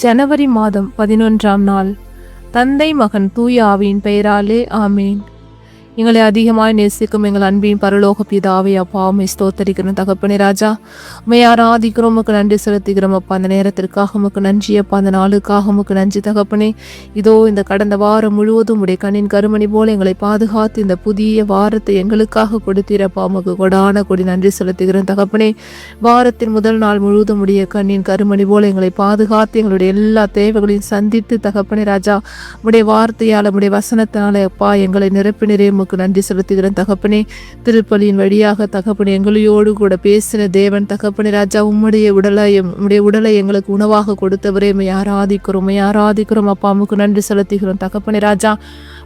ஜனவரி மாதம் பதினொன்றாம் நாள். தந்தை மகன் தூய ஆவியின் பெயராலே ஆமேன். எங்களை அதிகமாய் நேசிக்கும் எங்கள் அன்பின் பரலோக பிதாவை அப்பா உம்மை ஸ்தோத்தரிக்கிறோம். தகப்பனே ராஜா உண்மை ஆராதிக்கிறோம். உமக்கு நன்றி செலுத்துகிறோம். அப்பா அந்த நேரத்திற்காக உமக்கு நன்றி. அப்பா அந்த நாளுக்காக உமக்கு நன்றி. தகப்பனே இதோ இந்த கடந்த வாரம் முழுவதும் உடைய கண்ணின் கருமணி போல எங்களை பாதுகாத்து இந்த புதிய வாரத்தை எங்களுக்காக கொடுத்தீரப்பா உமக்கு கொடான கொடி நன்றி செலுத்துகிறோம். தகப்பனே வாரத்தின் முதல் நாள் முழுவதும் உடைய கண்ணின் கருமணி போல எங்களை பாதுகாத்து எங்களுடைய எல்லா தேவைகளையும் சந்தித்து தகப்பனே ராஜா உடைய வார்த்தையால் உடைய வசனத்தினால அப்பா எங்களை நிரப்பினரே. உமக்கு நன்றி செலுத்துகிறேன். தகப்பனே திருப்பலியின் வழியாக தகப்பனே எங்களையோடு கூட பேசின தேவன் தகப்பனே ராஜா உம்முடைய உடலையும் உம்முடைய உடலை எங்களுக்கு உணவாக கொடுத்தவரே. யாராதிக்கிறோம் யாராதிக்கிறோம் அப்பா உமக்கு நன்றி செலுத்துகிறோம். தகப்பனே ராஜா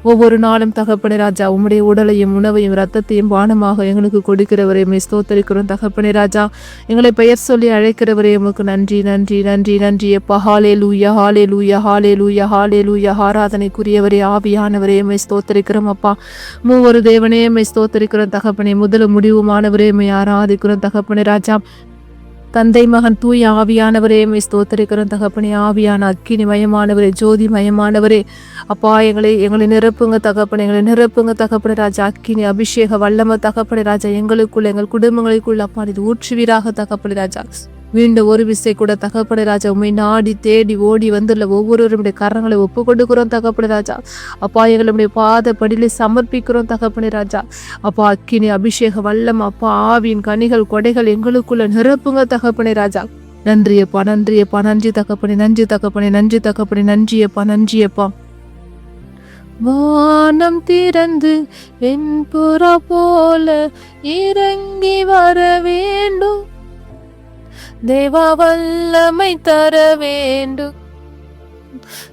ஒவ்வொரு நாளும் தகப்பனே ராஜா உம்முடைய உடலையும் உணவையும் ரத்தத்தையும் பானமாக எங்களுக்கு கொடுக்கிறவரே. உம்மை ஸ்தோத்தரிக்கிறோம் தகப்பனே ராஜா. எங்களை பெயர் சொல்லி அழைக்கிறவரே உமக்கு நன்றி நன்றி நன்றி நன்றி எப்பா ஹாலே லூயா ஹாலே லூயா ஹாலே லூயா ஹாலே லூயா ஆராதனைக்குரியவரே ஆவியானவரே உம்மை ஸ்தோத்தரிக்கிறோம் அப்பா. மூவொரு தேவனே உம்மை ஸ்தோத்தரிக்கிறோம் தகப்பனே. முதலும் முடிவுமானவரே உம்மை ஆராதிக்கிறோம் தகப்பனே ராஜா. தந்தை மகன் தூய ஆவியானவரே மை ஸ்தோத்தரிக்கிறோம் தகப்பனே ஆவியான அக்கினி மயமானவரே ஜோதி மயமானவரே. அப்பா எங்களை எங்களை நிரப்புங்க தகப்பனே எங்களை நிரப்புங்க தகப்பனே. ராஜா அக்கினி அபிஷேக வல்லம தகப்பனே. ராஜா எங்களுக்குள்ள எங்கள் குடும்பங்களுக்குள்ள அப்பா இது ஊற்றுவீராக தகப்பனே. ராஜா மீண்டும் ஒரு விசை கூட தகப்பனே ராஜா உண்மை நாடி தேடி ஓடி வந்துள்ள ஒவ்வொருவருடைய கரங்களை ஒப்பு கொடுக்கிறோம் தகப்பனே ராஜா. அப்பா எங்களுடைய பாத படியிலே சமர்ப்பிக்கிறோம் தகப்பனே ராஜா. அப்பா அக்கினி அபிஷேக வல்லம் அப்பா ஆவியின் கனிகள் கொடைகள் எங்களுக்குள்ள நிரப்புங்க தகப்பனை ராஜா. நன்றியப்பா நன்றியப்பா நன்றி தகப்பனே நன்றி தகப்பனே நன்றி தகப்பனே நன்றியப்பா நன்றியப்பா வானம் திறந்து வெண்புற போல இறங்கி வர வேண்டும். தேவா வல்லமை தர வேண்டும்.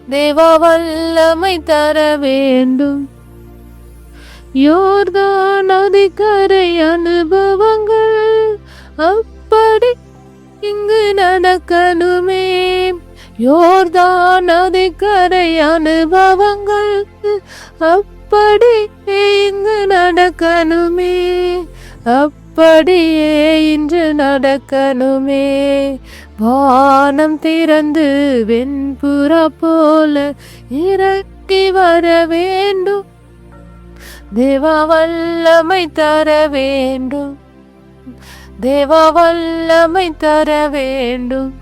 தேவா வல்லமை தர வேண்டும். யோர்தான் நதிக்கரை அனுபவங்கள் அப்படி இங்கு நடக்கணுமே. யோர்தான் நதிக்கரை அனுபவங்கள் அப்படி இங்கு நடக்கணுமே. அப்படியே இன்று நடக்கணுமே. வானம் திறந்து வெண்புறா போல இறக்கி வர வேண்டும். தேவா வல்லமை தர வேண்டும். தேவா வல்லமை தர வேண்டும்.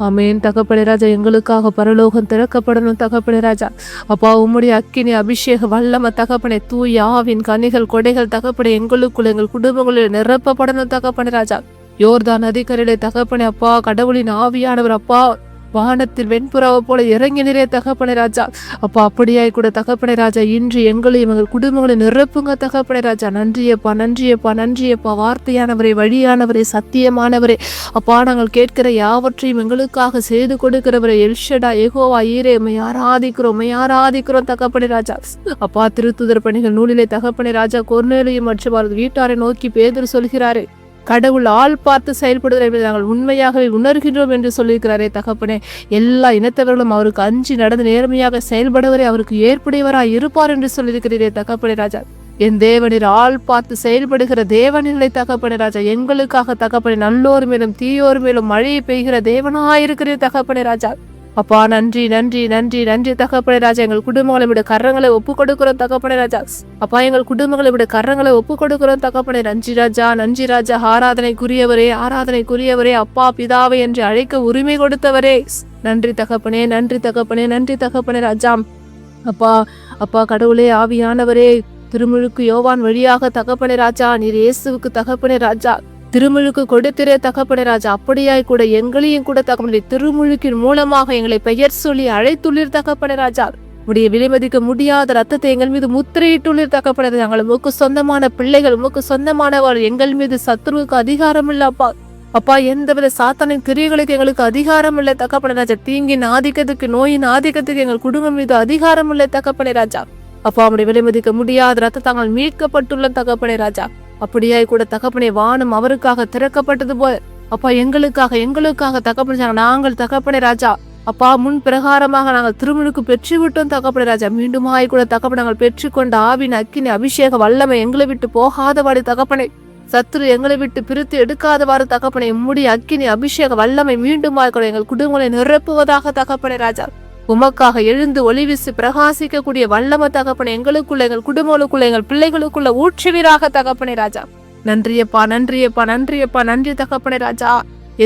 ஆமேன். தகப்பனே ராஜா எங்களுக்காக பரலோகம் திறக்கப்படணும் தகப்பனே ராஜா. அப்பா உம்முடைய அக்கினி அபிஷேக வல்லம தகப்பனை தூய் ஆவின் கனிகள் கொடைகள் தகப்பனே எங்களுக்குள்ள எங்கள் குடும்பங்களில் நிரப்பப்படணும் தகப்பன ராஜா. யோர்தான் நதிக்கரையிலே தகப்பனை அப்பா கடவுளின் ஆவியானவர் அப்பா. வானத்தில் வெண்புறாவை போல இறங்கி நிறைய தகப்பனை ராஜா. அப்போ அப்படியாய் கூட தகப்பனை ராஜா இன்று எங்களையும் எங்கள் குடும்பங்களை நிரப்புங்க தகப்பனை ராஜா. நன்றியப்பா நன்றியப்பா நன்றியப்பா. வார்த்தையானவரே வழியானவரே சத்தியமானவரே. அப்பா நாங்கள் கேட்கிற யாவற்றையும் எங்களுக்காக செய்து கொடுக்கிறவரை எல்ஷடா எகோவா ஈரே உமை ஆராதிக்கிறோம் உம்மை ஆராதிக்கிறோம் தகப்பனை ராஜா. அப்பா திருத்துதர் பணிகள் நூலிலே தகப்பனை ராஜா கொர்நேலையும் மற்றும் அவரது வீட்டாரை நோக்கி பேதர் சொல்கிறாரே. கடவுள் ஆள் பார்த்து செயல்படுதல் என்பதை நாங்கள் உண்மையாகவே உணர்கின்றோம் என்று சொல்லியிருக்கிறாரே தகப்பனே. எல்லா இனத்தவர்களும் அவருக்கு அஞ்சி நடந்து நேர்மையாக செயல்படுவரை அவருக்கு ஏற்புடையவராய் இருப்பார் என்று சொல்லியிருக்கிறீரே தகப்பனே ராஜா. என் தேவனில் ஆள் பார்த்து செயல்படுகிற தேவனிலை தகப்பனே ராஜா. எங்களுக்காக தகப்பனே நல்லோர் மேலும் தீயோர் மேலும் மழையை பெய்கிற தேவனாயிருக்கிறீர் தகப்பனே ராஜா. அப்பா நன்றி நன்றி நன்றி நன்றி. தகப்பனே ராஜா எங்கள் குடும்பங்களை விட கரங்களை ஒப்பு கொடுக்கிறோம் தகப்பனே ராஜா. அப்பா எங்கள் குடும்பங்களை விட கரங்களை ஒப்பு கொடுக்கிறோம் தகப்பனே. நன்றி ராஜா நன்றி ராஜா. ஆராதனைக்குரியவரே ஆராதனைக்குரியவரே அப்பா பிதாவை என்று அழைக்க உரிமை கொடுத்தவரே. நன்றி தகப்பனே நன்றி தகப்பனே நன்றி தகப்பனே ராஜா. அப்பா அப்பா கடவுளே ஆவியானவரே. திருமுழுக்கு யோவான் வழியாக தகப்பனே ராஜா நீர் இயேசுவுக்கு தகப்பனே ராஜா. திருமுழுக்கு கொடுத்திரே தகப்பனே ராஜா அப்படியாய் கூட எங்களையும் கூட தகப்பனே திருமுழுக்கின் மூலமாக எங்களை பெயர் சொல்லி அழைத்துள்ளீர் தகப்பனே ராஜா. உடைய விலைமதிக்க முடியாத ரத்தத்தை எங்கள் மீது முத்திரையிட்டுள்ளீர் தகப்பனே ராஜா. நாங்கள் உமக்கு சொந்தமான பிள்ளைகள் உமக்கு சொந்தமானவர் எங்கள் மீது சத்ருவுக்கு அதிகாரம் இல்லை அப்பா. அப்பா எந்தவித சாத்தானின் கிரியைகளுக்கு எங்களுக்கு அதிகாரம் இல்லை தகப்பனே ராஜா. தீங்கின் ஆதிக்கத்துக்கு நோயின் ஆதிக்கத்துக்கு எங்கள் குடும்பம் மீது அதிகாரம் இல்லை தகப்பனே ராஜா. அப்பா அவருடைய விலைமதிக்க முடியாத ரத்த தாங்கள் மீட்கப்பட்டுள்ள தகப்பனே ராஜா. அப்படியாய் கூட தகப்பனே வானம் அவருக்காக திறக்கப்பட்டது போல். அப்பா எங்களுக்காக எங்களுக்காக தகப்பன நாங்கள் தகப்பனே ராஜா. அப்பா முன் பிரகாரமாக நாங்கள் திருமணுக்கு பெற்று விட்டோம் தகப்பனே ராஜா. மீண்டுமாய் கூட தகப்ப நாங்கள் பெற்றுக்கொண்ட ஆவின் அக்கினி அபிஷேக வல்லமை எங்களை விட்டு போகாதவாடி தகப்பனை. சத்துரு எங்களை விட்டு பிரித்து எடுக்காதவாறு தகப்பனை. உம்முடைய அக்கினி அபிஷேக வல்லமை மீண்டும் எங்கள் குடும்பங்களை நிரப்புவதாக தகப்பனே ராஜா. உமக்காக எழுந்து ஒளிவிசு பிரகாசிக்கக்கூடிய வல்லம தகப்பனை எங்களுக்குள்ள எங்கள் குடும்பங்களுக்குள்ள எங்கள் பிள்ளைகளுக்குள்ள ஊற்றுவீராக தகப்பனை ராஜா. நன்றியப்பா நன்றியப்பா நன்றியப்பா நன்றி தகப்பனை ராஜா.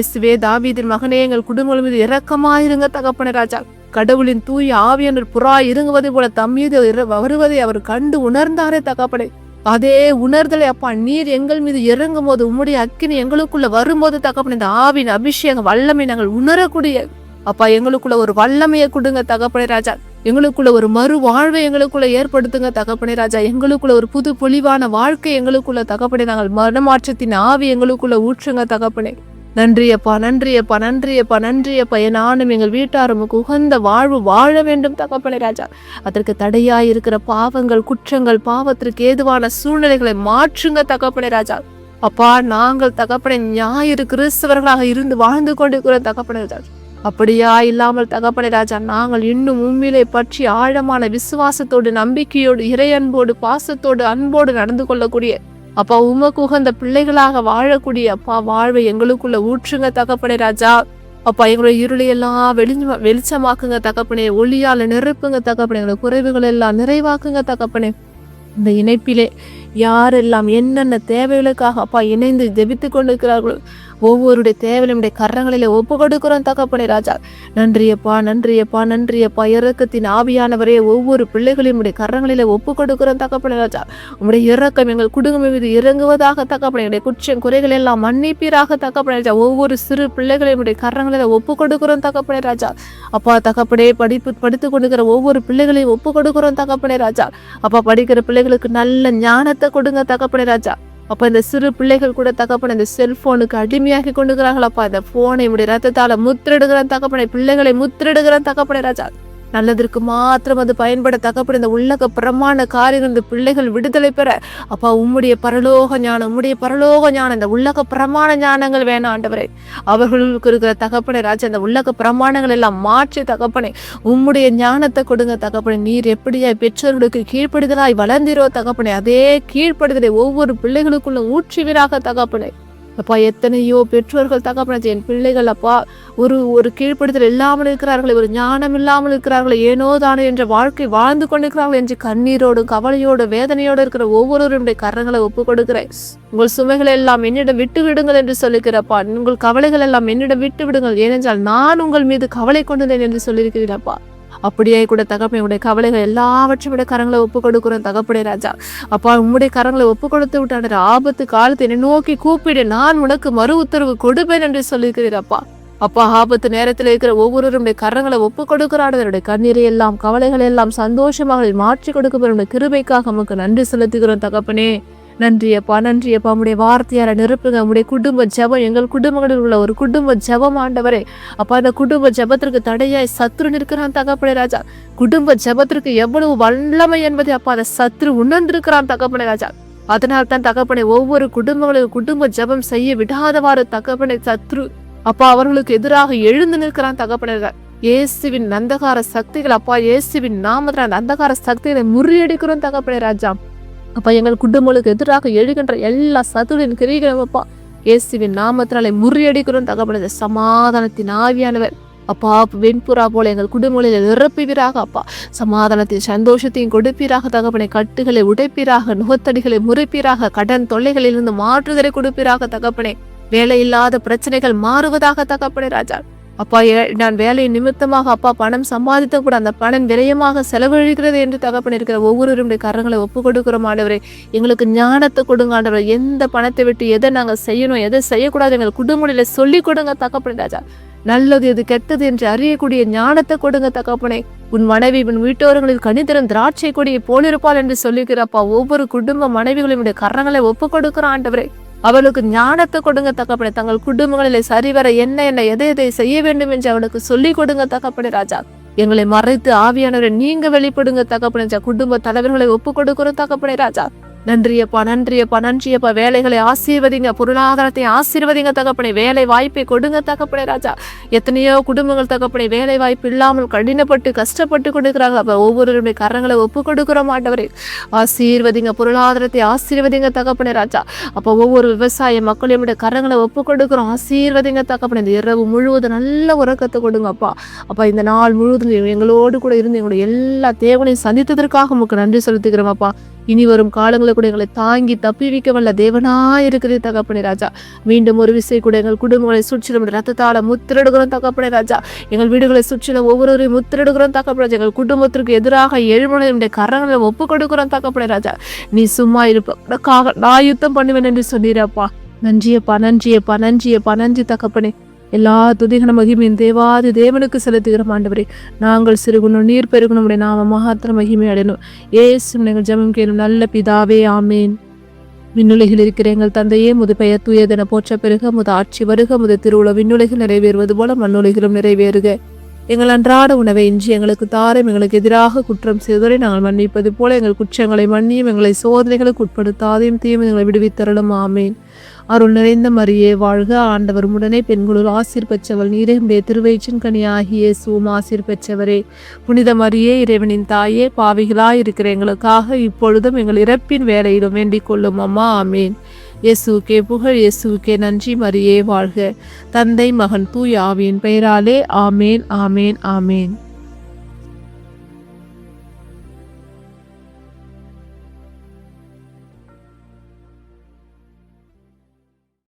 எஸ்வே தாவீதின் மகனே எங்கள் குடும்பம் மீது இரக்கமாயிருங்க தகப்பனை ராஜா. கடவுளின் தூய ஆவியனர் புறா இறங்குவதை போல தம் மீது வருவதை அவர் கண்டு உணர்ந்தாரே தகப்பனை. அதே உணர்தலை அப்பா நீர் எங்கள் மீது இறங்கும் போது உம்முடைய அக்கினி எங்களுக்குள்ள வரும்போது தகப்பனை இந்த ஆவின் அபிஷேகம் வல்லமை நாங்கள் உணரக்கூடிய அப்பா எங்களுக்குள்ள ஒரு வல்லமையை கொடுங்க தகப்பனே ராஜா. எங்களுக்குள்ள ஒரு மறு வாழ்வை எங்களுக்குள்ள ஏற்படுத்துங்க தகப்பனே ராஜா. எங்களுக்குள்ள ஒரு புது பொலிவான வாழ்க்கை எங்களுக்குள்ள தகப்பனே. நாங்கள் மனமாற்றத்தின் ஆவி எங்களுக்குள்ள ஊற்றுங்க தகப்பனே. நன்றியப்பா நன்றியப்பா நன்றியப்பா நன்றியப்பா என் நானும் எங்கள் வீட்டாரமுக்கு உகந்த வாழ்வு வாழ வேண்டும் தகப்பனே ராஜா. அதற்கு தடையாய் இருக்கிற பாவங்கள் குற்றங்கள் பாவத்திற்கு ஏதுவான சூழ்நிலைகளை மாற்றுங்க தகப்பனே ராஜா. அப்பா நாங்கள் தகப்பனை ஞாயிறு கிறிஸ்தவர்களாக இருந்து வாழ்ந்து கொண்டிருக்கிற தகப்பனே ராஜா. அப்படியா? இல்லாமல் தகப்பனை ராஜா நாங்கள் இன்னும் உண்மையிலே பற்றி ஆழமான விசுவாசத்தோடு நம்பிக்கையோடு இறையன்போடு பாசத்தோடு அன்போடு நடந்து கொள்ளக்கூடிய அப்பா உமக்கு உகந்த பிள்ளைகளாக வாழக்கூடிய அப்பா வாழ்வை எங்களுக்குள்ள ஊற்றுங்க தகப்பனை ராஜா. அப்பா எங்களுடைய இருளையெல்லாம் எல்லாம் வெளிச்சமாக்குங்க தகப்பனே. ஒளியால் நிரப்புங்க தகப்பனே. எங்களுடைய குறைவுகள் எல்லாம் நிறைவாக்குங்க தகப்பனே. இந்த இணைப்பிலே யாரெல்லாம் என்னென்ன தேவைகளுக்காக அப்பா இணைந்து ஜெபித்து கொண்டிருக்கிறார்களோ ஒவ்வொருடைய தேவையுடைய கரங்களிலே ஒப்பு கொடுக்கிறோம் தகப்பனே ராஜா. நன்றியப்பா நன்றியப்பா நன்றியப்பா. இறக்கத்தின் ஆவியானவரே ஒவ்வொரு பிள்ளைகளையும் உடைய கரங்களிலே ஒப்பு கொடுக்கிறோம் தகப்பனே ராஜா. உங்களுடைய இறக்கம் எங்கள் குடும்பம் மீது இறங்குவதாக தகப்பனே எங்களுடைய குற்றம் குறைகள் எல்லாம் மன்னிப்பீராக தகப்பனே ராஜா. ஒவ்வொரு சிறு பிள்ளைகளையும் உடைய கரங்களிலே ஒப்பு கொடுக்கிறோம் தகப்பனே ராஜா. அப்பா தகப்பனே படிப்பு படித்து கொண்டிருக்கிற ஒவ்வொரு பிள்ளைகளையும் ஒப்பு கொடுக்கிறோம் தகப்பனே ராஜா. அப்பா படிக்கிற பிள்ளைகளுக்கு நல்ல ஞானத்தை கொடுங்க தகப்பனே ராஜா. அப்போ இந்த சிறு பிள்ளைகள் கூட தகப்பனை இந்த செல்ஃபோனுக்கு அடிமையாகி கொண்டுக்கிறாங்களப்பா இந்த ஃபோனை உடைய ரத்தத்தால் முத்திரிடுகிற தகப்பனை பிள்ளைகளை முத்திரிடுகிற தகப்பனை ராஜா. நல்லதற்கு மாத்திரம் அது பயன்பட தகப்பன இந்த உள்ளக பிரமாண காரியம் இந்த பிள்ளைகள் விடுதலை பெற. அப்பா உம்முடைய பரலோக ஞானம் உம்முடைய பரலோக ஞானம் இந்த உள்ளக பிரமாண ஞானங்கள் வேணாம் ஆண்டவரே. அவர்களுக்கு இருக்கிற தகப்பனை ராஜா இந்த உள்ளக பிரமாணங்கள் எல்லாம் மாற்றி தகப்பனை. உம்முடைய ஞானத்தை கொடுங்க தகப்பனை. நீர் எப்படியா பெற்றோர்களுக்கு கீழ்ப்படுதலாய் வளர்ந்திரோ தகப்பனை. அதே கீழ்ப்படுதலை ஒவ்வொரு பிள்ளைகளுக்குள்ள ஊற்றுவீராக தகப்பனை. அப்பா எத்தனையோ பெற்றோர்கள் தகப்பனே என் பிள்ளைகள் அப்பா ஒரு ஒரு கீழ்ப்படுத்தல் இல்லாமல் இருக்கிறார்களே ஒரு ஞானம் இல்லாமல் இருக்கிறார்களே ஏனோ தானோ என்ற வாழ்க்கை வாழ்ந்து கொண்டிருக்கிறார்கள் என்று கண்ணீரோடு கவலையோடு வேதனையோடு இருக்கிற ஒவ்வொருவருடைய கரங்களை ஒப்புக்கொடுக்கிறேன். உங்கள் சுமைகளை எல்லாம் என்னிடம் விட்டு விடுங்கள் என்று சொல்லுகிறப்பா உங்கள் கவலைகள் எல்லாம் என்னிடம் விட்டு விடுங்கள் ஏனென்றால் நான் உங்கள் மீது கவலை கொண்டேன் என்று சொல்லியிருக்கிறீரப்பா அப்படியே கூட தகப்பனே உடைய கவலைகள் எல்லாவற்றையும் விட கரங்களை ஒப்பு கொடுக்குறோம் தகப்புடைய ராஜா. அப்பா உம்முடைய கரங்களை ஒப்பு கொடுத்து விட்டான ஆபத்து காலத்தை என்னை நோக்கி கூப்பிடு. நான் உனக்கு மறு உத்தரவு கொடுப்பேன் என்று சொல்லியிருக்கிறீர் அப்பா. அப்பா ஆபத்து நேரத்தில் இருக்கிற ஒவ்வொருவருடைய கரங்களை ஒப்பு கொடுக்கிறாடுடைய கண்ணீரை எல்லாம் கவலைகளை எல்லாம் சந்தோஷமாக மாற்றி கொடுக்க கிருபைக்காக நமக்கு நன்றி செலுத்துகிறோம் தகப்பனே. நன்றியப்பா நன்றியப்பா. உடைய வார்த்தையாரை நிரப்புங்க. உடைய குடும்ப ஜெபம் எங்கள் குடும்பங்களில் உள்ள ஒரு குடும்ப ஜெபம் ஆண்டவரே. அப்பா அந்த குடும்ப ஜெபத்திற்கு தடையாய் சத்ரு நிற்கிறான் தகப்பனே ராஜா. குடும்ப ஜெபத்திற்கு எவ்வளவு வல்லமை என்பதை அப்பா அந்த சத்ரு உணர்ந்திருக்கிறான் தகப்பனே ராஜா. அதனால் தான் தகப்பனை ஒவ்வொரு குடும்பங்களும் குடும்ப ஜெபம் செய்ய விடாதவாறு தகப்பனை சத்ரு அப்பா அவர்களுக்கு எதிராக எழுந்து நிற்கிறான் தகப்பனே ராஜா. இயேசுவின் அந்தகார சக்திகள் அப்பா இயேசுவின் நாமத்தில் அந்த அந்தகார சக்திகளை முறியடிக்கிறோம் தகப்பனே ராஜா. அப்பா எங்கள் குடும்பங்களுக்கு எதிராக எழுகின்ற எல்லா சத்துடன் கிரிகளும் அப்பா இயேசுவின் நாமத்தினாலே முறியடிக்கிறோம் தகப்பனே. சமாதானத்தின் ஆவியானவர். அப்பா வெண்புறா போல எங்கள் குடும்பங்களில் நிரப்புவீராக அப்பா. சமாதானத்தையும் சந்தோஷத்தையும் கொடுப்பீராக தகப்பனை. கட்டுகளை உடைப்பீராக நுகத்தடிகளை முறைப்பீராக கடன் தொல்லைகளிலிருந்து மாற்றுதலை கொடுப்பீராக தகப்பனே. வேலையில்லாத பிரச்சனைகள் மாறுவதாக தகப்பனை ராஜா. அப்பா ஏ- நான் வேலை நிமித்தமாக அப்பா பணம் சம்பாதித்த கூட அந்த பணம் விரயமாக செலவழிக்கிறது என்று தகப்பன் இருக்கிற ஒவ்வொருவருடைய கரங்களை ஒப்பு கொடுக்கிறோம் ஆண்டவரே. எங்களுக்கு ஞானத்தை கொடுங்க ஆண்டவரே. எந்த பணத்தை விட்டு எதை நாங்கள் செய்யணும் எதை செய்யக்கூடாது எங்கள் குடும்பங்களில் சொல்லி கொடுங்க தகப்பன் ராஜா. நல்லது எது கெட்டது என்று அறியக்கூடிய ஞானத்தை கொடுங்க தகப்பனே. உன் மனைவி உன் வீட்டோரங்களில் கனிதரும் திராட்சை கொடியை போலிருப்பாள் என்று சொல்லிக்கிறப்பா ஒவ்வொரு குடும்ப மனைவிகளும் கரங்களை ஒப்பு கொடுக்கிறான் ஆண்டவரே. அவளுக்கு ஞானத்தை கொடுங்க தகப்பனே. தங்கள் குடும்பங்களிலே சரிவர என்ன என்ன எதை எதை செய்ய வேண்டும் என்று அவளுக்கு சொல்லிக் கொடுங்க தகப்பனே ராஜா. எங்களை மறைத்து ஆவியானவரை நீங்க வெளிப்படுங்க தகப்பனே. குடும்ப தலைவர்களை ஒப்பு கொடுக்கிறோம் தகப்பனே ராஜா. நன்றியப்பா நன்றியப்பா நன்றியப்பா. வேலைகளை ஆசீர்வதிங்க பொருளாதாரத்தை ஆசீர்வதிங்க தகப்பனை. வேலை வாய்ப்பை கொடுங்க தகப்பனை ராஜா. எத்தனையோ குடும்பங்கள் தகப்பனை வேலை வாய்ப்பு இல்லாமல் கடினப்பட்டு கஷ்டப்பட்டு கொடுக்குறாங்க. அப்போ ஒவ்வொருவருடைய கரங்களை ஒப்பு கொடுக்குற மாட்டவரே ஆசீர்வதிங்க பொருளாதாரத்தை ஆசீர்வதிங்க தகப்பனை ராஜா. அப்போ ஒவ்வொரு விவசாய மக்களையும் கரங்களை ஒப்பு கொடுக்குறோம். ஆசீர்வதிங்க தகப்பனை இந்த இரவு முழுவதும் நல்ல உறக்கத்தை கொடுங்கப்பா. அப்பா இந்த நாள் முழுவதும் எங்களோடு கூட இருந்து எங்களுடைய எல்லா தேவனையும் சந்தித்ததற்காக உங்களுக்கு நன்றி செலுத்துகிறோம் அப்பா. இனி வரும் காலங்களை கூட எங்களை தாங்கி தப்பிவிக்க வல்ல தேவனாய் இருக்கிறது தகப்பனே ராஜா. மீண்டும் ஒரு விசை கூட எங்கள் குடும்பங்களை சுற்றிலும் ரத்தத்தால முத்திரடுகிறோம் தகப்பனே ராஜா. எங்கள் வீடுகளை சுற்றிலும் ஒவ்வொருவரையும் முத்திரடுகிறோம் தகப்பனே ராஜா. எங்கள் குடும்பத்திற்கு எதிராக எழுமனுடைய கரங்களை ஒப்பு கொடுக்கிறோம் தகப்பனே ராஜா. நீ சும்மா இருப்பதற்காக நான் யுத்தம் பண்ணுவேன் என்று சொன்னீரப்பா நன்றியப்பா நன்றியப்பா நன்றியப்பா நன்றி தகப்பனே. எல்லா துதிகன மகிமையும் தேவாதி தேவனுக்கு செலுத்துகிற ஆண்டவரே. நாங்கள் சிறுகுணும் நீர் பெருகணும் உடைய நாம மகாத்திர மகிமை அடையணும். ஏசும் நீங்கள் ஜெபம் கேளும் நல்ல பிதாவே ஆமேன். விண்ணுலகில் இருக்கிற எங்கள் தந்தையே முது பெயர் தூயதென போற்ற பெருக முது ஆட்சி வருக முது திருவுள விண்ணுலகில் நிறைவேறுவது போல மண்ணுலகிலும் நிறைவேறுக. எங்கள் அன்றாட உணவை இன்றி எங்களுக்கு தாரம் எங்களுக்கு எதிராக குற்றம் செய்தவரை நாங்கள் மன்னிப்பது போல எங்கள் குற்றங்களை மன்னியும் எங்களை சோதனைகளுக்கு உட்படுத்தாதையும் தீமை எங்களை விடுவித்தரலும் ஆமேன். அருள் நிறைந்த மரியே வாழ்க ஆண்டவர் உடனே பெண்களுள் ஆசிர் பெற்றவள் நீரே உடைய திருவயிற்றின் கனியாகிய சூம் ஆசிர் பெற்றவரே. புனித மரியே இறைவனின் தாயே பாவிகளாய் இருக்கிற எங்களுக்காக இப்பொழுதும் எங்கள் இறப்பின் வேலையிலும் வேண்டிக் கொள்ளும் அம்மா ஆமேன். இயேசுக்கே புகழ் இயேசுக்கே நன்றி மரியே வாழ்க. தந்தை மகன் தூய் ஆவியின் பெயராலே ஆமேன் ஆமேன் ஆமேன்.